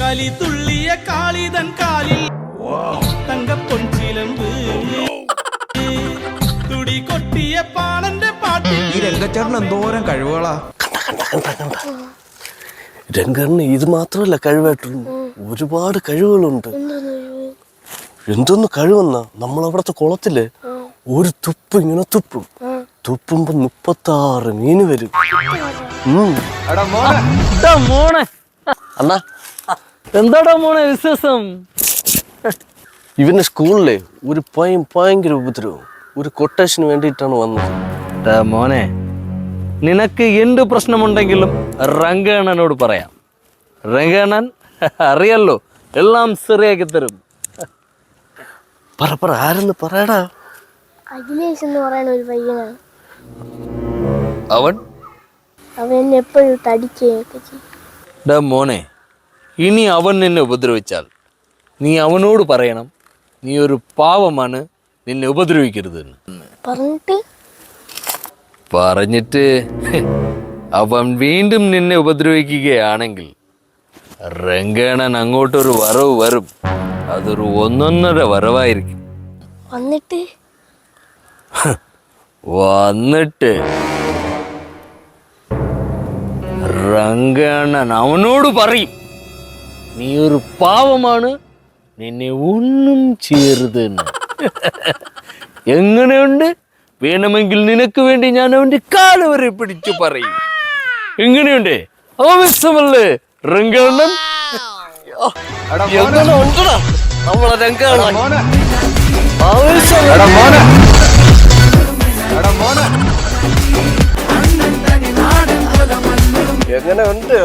കലി തുള്ളിയ കാളിതൻ കാലിൽ. തങ്കപ്പൊൻചിലമ്പ്. തുടി കൊട്ടിയ പാണന്റെ പാട്ടി ഈ രംഗച്ചേട്ടൻ എന്തോരം കഴിവുകളാ? രംഗണ് ഇത് മാത്രമല്ല കഴിവായിട്ടുള്ളൂ ഒരുപാട് കഴിവുകളുണ്ട്. എന്തൊന്ന് കഴിവെന്ന? നമ്മളവിടത്തെ കുളത്തിൽ ഒരു തുപ്പ് ഇങ്ങനെ തുപ്പും. തുപ്പുമ്പോ മുപ്പത്താറ് മീന് വരും. അണ്ണാ. എന്താടാ മോനെ വിശ്വാസം? ഇവന്റെ സ്കൂളിലെ ഒരു പയ്യൻ ഭയങ്കര ഉപദ്രവം. ഒരു കൊട്ടേഷന് വേണ്ടിയിട്ടാണ് വന്നത്. മോനെ നിനക്ക് എന്ത് പ്രശ്നമുണ്ടെങ്കിലും രംഗണ്ണനോട് പറയാം. രംഗണ്ണൻ അറിയല്ലോ എല്ലാം ശരിയാക്കി തരും. പറ പറ ആരെന്ന് പറയടാ? അഖിലേഷ് എന്ന് പറയുന്ന ഒരു പയ്യനാണ്. അവൻ? അവൻ എപ്പോഴും തടിക്കുകയൊക്കെ ചെയ്യും. ഡാ മോനെ ഇനി അവൻ നിന്നെ ഉപദ്രവിച്ചാൽ നീ അവനോട് പറയണം നീ ഒരു പാവമാണ് നിന്നെ ഉപദ്രവിക്കരുത് പറഞ്ഞിട്ട്? പറഞ്ഞിട്ട് അവൻ വീണ്ടും നിന്നെ ഉപദ്രവിക്കുകയാണെങ്കിൽ രംഗേണൻ അങ്ങോട്ടൊരു വരവ് വരും. അതൊരു ഒന്നൊന്നര വരവായിരിക്കും. വന്നിട്ട്? വന്നിട്ട് രംഗണ്ണൻ അവനോട് പറയും നീ ഒരു പാവമാണ് നിന്നെ ഒന്നും ചെയ്യരുത് എന്ന് എങ്ങനെയുണ്ട്? വേണമെങ്കിൽ നിനക്ക് വേണ്ടി ഞാൻ അവന്റെ കാൽ വരെ പിടിച്ചു പറയും. എങ്ങനെയുണ്ട്? ആവശ്യമല്ലേ രംഗണ്ണൻ? നമ്മളെ രംഗണ്ണൻ? ആവശ്യമല്ലേ? എങ്ങനെ ഉണ്ട്?